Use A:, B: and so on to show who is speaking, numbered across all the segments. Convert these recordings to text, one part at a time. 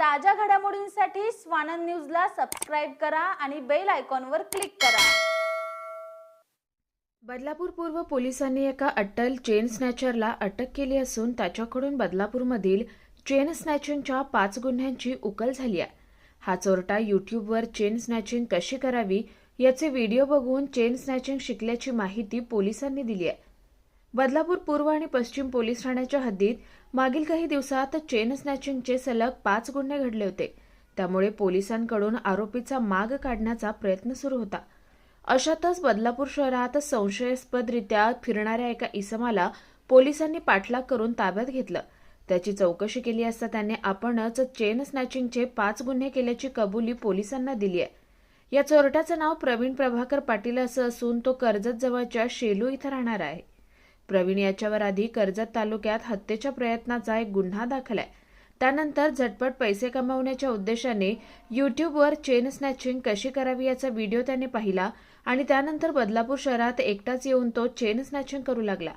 A: ताज्या घडामोडींसाठी स्वानंद न्यूजला सबस्क्राईब करा आणि बेल आयकॉनवर क्लिक करा.
B: बदलापूर पूर्व पोलिसांनी एका अटल चेन स्नॅचरला अटक केली असून त्याच्याकडून बदलापूरमधील चेन स्नॅचिंगच्या पाच गुन्ह्यांची उकल झाली आहे. हा चोरटा यूट्यूबवर चेन स्नॅचिंग कशी करावी याचे व्हिडिओ बघून चेन स्नॅचिंग शिकल्याची माहिती पोलिसांनी दिली आहे. बदलापूर पूर्व आणि पश्चिम पोलीस ठाण्याच्या हद्दीत मागील काही दिवसात चेन स्नॅचिंगचे सलग पाच गुन्हे घडले होते. त्यामुळे पोलिसांकडून आरोपीचा माग काढण्याचा प्रयत्न सुरू होता. अशातच बदलापूर शहरात संशयास्पदरित्या फिरणाऱ्या एका इसमाला पोलिसांनी पाठलाग करून ताब्यात घेतलं. त्याची चौकशी केली असता त्याने आपणच चेन स्नॅचिंगचे पाच गुन्हे केल्याची कबुली पोलिसांना दिली आहे. या चोरट्याचं नाव प्रवीण प्रभाकर पाटील असं असून तो कर्जत जवळच्या शेलू इथं राहणार आहे. प्रवीण याच्यावर आधी कर्जत तालुक्यात हत्येच्या प्रयत्नाचा एक गुन्हा दाखल आहे. त्यानंतर झटपट पैसे कमावण्याच्या उद्देशाने यूट्यूबवर चेन स्नॅचिंग कशी करावी याचा व्हिडिओ त्याने पाहिला आणि त्यानंतर बदलापूर शहरात एकटाच येऊन तो चेन स्नॅचिंग करू लागला.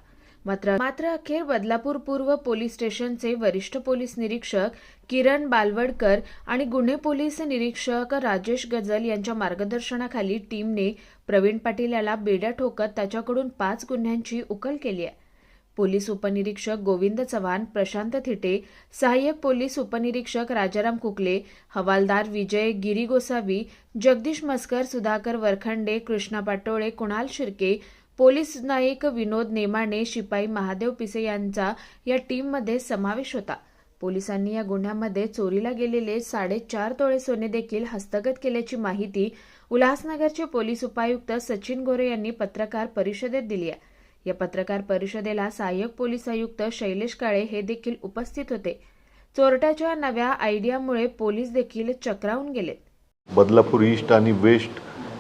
B: मात्र मात्र अखेर बदलापूर पूर्व पोलीस स्टेशनचे वरिष्ठ पोलीस निरीक्षक किरण बालवडकर आणि गुन्हे पोलीस निरीक्षक राजेश गजल यांच्या मार्गदर्शनाखाली टीमने प्रवीण पाटील याला बेड्या ठोकत त्याच्याकडून पाच गुन्ह्यांची उकल केली आहे. पोलीस उपनिरीक्षक गोविंद चव्हाण प्रशांत थिटे सहाय्यक पोलीस उपनिरीक्षक राजाराम कुकले हवालदार विजय गिरी गोसावी जगदीश मस्कर सुधाकर वरखंडे कृष्णा पाटोळे कुणाल शिर्के पोलीस नायक विनोद नेमाने शिपाई महादेव पिसे यांचा या टीममध्ये समावेश होता. पोलिसांनी या गुन्ह्यामध्ये चोरीला गेलेले साडेचार तोळे सोने देखील हस्तगत केल्याची माहिती उल्हासनगरचे पोलीस उपायुक्त सचिन गोरे यांनी पत्रकार परिषदेत दिली आहे. या पत्रकार परिषदेला सहाय्यक पोलीस आयुक्त शैलेश काळे हे देखील उपस्थित होते. चोरट्याच्या नव्या आयडियामुळे पोलीस देखील चक्रावून गेलेत.
C: बदलापूर ईस्ट आणि वेस्ट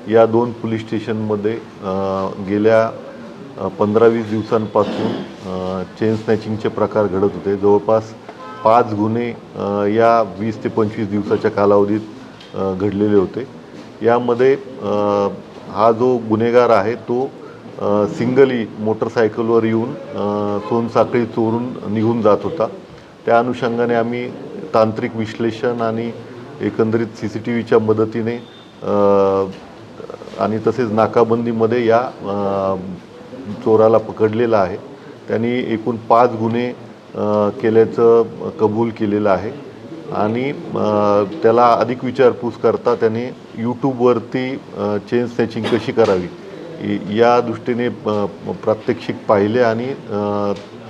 C: या दोन पोलीस स्टेशनमध्ये गेल्या पंधरा वीस दिवसांपासून चेन स्नॅचिंगचे प्रकार घडत होते. जवळपास पाच गुन्हे या वीस ते पंचवीस दिवसाच्या कालावधीत घडलेले होते. यामध्ये हा जो गुन्हेगार आहे तो सिंगली मोटरसायकलवर येऊन सोनसाखळी चोरून निघून जात होता. त्या अनुषंगाने आम्ही तांत्रिक विश्लेषण आणि एकंदरीत सी सी टी व्हीच्या मदतीने आणि तसेच नाकाबंदीमध्ये या चोराला पकडलेला आहे. त्यांनी एकूण पाच गुन्हे केल्याचं कबूल केलेलं आहे. आणि त्याला अधिक विचारपूस करता त्याने यूट्यूबवरती चेन स्नॅचिंग कशी करावी या दृष्टीने प्रात्यक्षिक पाहिले आणि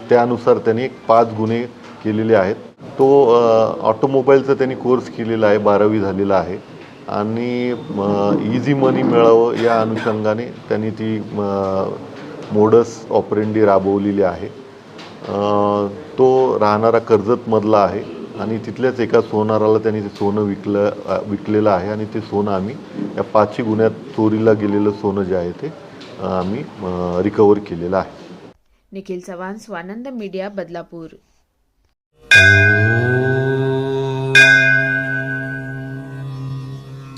C: त्यानुसार त्याने पाच गुन्हे केलेले आहेत. तो ऑटोमोबाईलचा त्यांनी कोर्स केलेला आहे बारावी झालेला आहे. आणि इझी मनी मिळावं या अनुषंगाने त्यांनी ती मोडस ऑपरेंडी राबवलेली आहे. तो राहणारा कर्जतमधला आहे आणि तिथल्याच एका सोनाराला त्यांनी ते सोनं विकलं विकलेलं आहे आणि ते सोनं आम्ही या पाचशे गुन्ह्यात चोरीला गेलेलं सोनं जे आहे ते आम्ही रिकवर केलेलं आहे.
B: Nikhil Chavan Swanand media Badlapur.